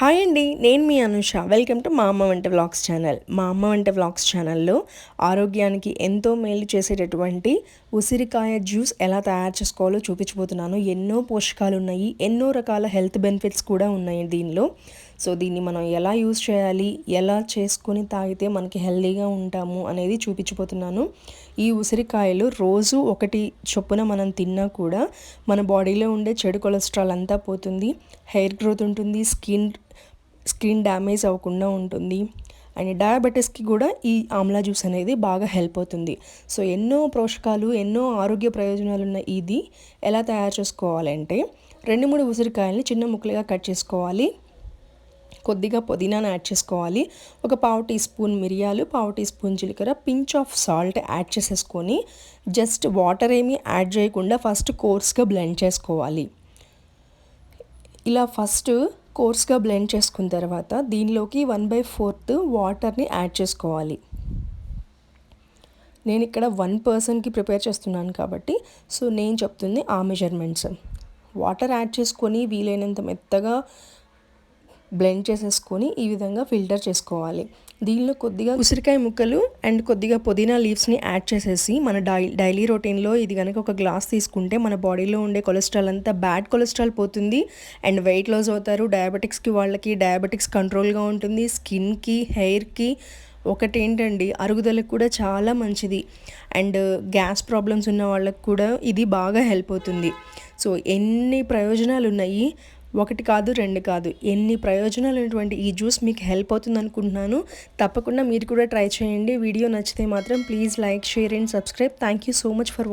Hi అండి నేను మీ Anusha. Welcome to మా అమ్మ వంట వ్లాగ్స్ ఛానల్ మా అమ్మ వంట వ్లాగ్స్ ఛానల్లో ఆరోగ్యానికి ఎంతో మేలు చేసేటటువంటి ఉసిరికాయ జ్యూస్ ఎలా తయారు చేసుకోవాలో చూపించబోతున్నాను. ఎన్నో పోషకాలు ఉన్నాయి ఎన్నో రకాల హెల్త్ బెనిఫిట్స్ కూడా ఉన్నాయి దీనిలో. సో దీన్ని మనం ఎలా యూస్ చేయాలి ఎలా చేసుకొని తాగితే మనకి హెల్దీగా ఉంటాము అనేది చూపించిపోతున్నాను ఈ ఉసిరికాయలు రోజు ఒకటి చొప్పున మనం తిన్నా కూడా మన బాడీలో ఉండే చెడు కొలెస్ట్రాల్ అంతా పోతుంది. హెయిర్ గ్రోత్ ఉంటుంది స్కిన్ స్కిన్ డ్యామేజ్ అవ్వకుండా ఉంటుంది. అండ్ డయాబెటీస్కి కూడా ఈ ఆమ్లా జ్యూస్ అనేది బాగా హెల్ప్ అవుతుంది. సో ఎన్నో పోషకాలు ఎన్నో ఆరోగ్య ప్రయోజనాలు ఉన్న ఇది ఎలా తయారు చేసుకోవాలంటే రెండు మూడు ఉసిరికాయలని చిన్న ముక్కలుగా కట్ చేసుకోవాలి. కొద్దిగా పుదీనాను యాడ్ చేసుకోవాలి. ఒక పావు టీ స్పూన్ మిరియాలు పావు టీ స్పూన్ జీలకర్ర పించ్ ఆఫ్ సాల్ట్ యాడ్ చేసేసుకొని జస్ట్ వాటర్ ఏమీ యాడ్ చేయకుండా ఫస్ట్ కోర్స్గా బ్లెండ్ చేసుకోవాలి. ఇలా ఫస్ట్ కోర్స్గా బ్లెండ్ చేసుకున్న తర్వాత దీనిలోకి వన్ బై ఫోర్త్ వాటర్ని యాడ్ చేసుకోవాలి. నేను ఇక్కడ వన్ పర్సన్కి ప్రిపేర్ చేస్తున్నాను కాబట్టి సో నేను చెప్తుంది ఆ మెజర్మెంట్స్. వాటర్ యాడ్ చేసుకొని వీలైనంత మెత్తగా బ్లెండ్ చేసేసుకొని ఈ విధంగా ఫిల్టర్ చేసుకోవాలి. దీనిలో కొద్దిగా ఉసిరికాయ ముక్కలు అండ్ కొద్దిగా పుదీనా లీవ్స్ని యాడ్ చేసేసి మన డై డైలీ రొటీన్లో ఇది కనుక ఒక గ్లాస్ తీసుకుంటే మన బాడీలో ఉండే కొలెస్ట్రాల్ అంతా బ్యాడ్ కొలెస్ట్రాల్ పోతుంది. అండ్ వెయిట్ లాస్ అవుతారు. డయాబెటిక్స్కి వాళ్ళకి డయాబెటిక్స్ కంట్రోల్గా ఉంటుంది. స్కిన్కి హెయిర్కి ఒకటి ఏంటండి అరుగుదలకు కూడా చాలా మంచిది. అండ్ గ్యాస్ ప్రాబ్లమ్స్ ఉన్న వాళ్ళకి కూడా ఇది బాగా హెల్ప్ అవుతుంది. సో ఎన్ని ప్రయోజనాలు ఉన్నాయి ఒకటి కాదు రెండు కాదు. ఎన్ని ప్రయోజనాలు ఉన్నటువంటి ఈ జ్యూస్ మీకు హెల్ప్ అవుతుంది అనుకుంటున్నాను తప్పకుండా మీరు కూడా ట్రై చేయండి. వీడియో నచ్చితే మాత్రం please like share and subscribe. Thank you so much for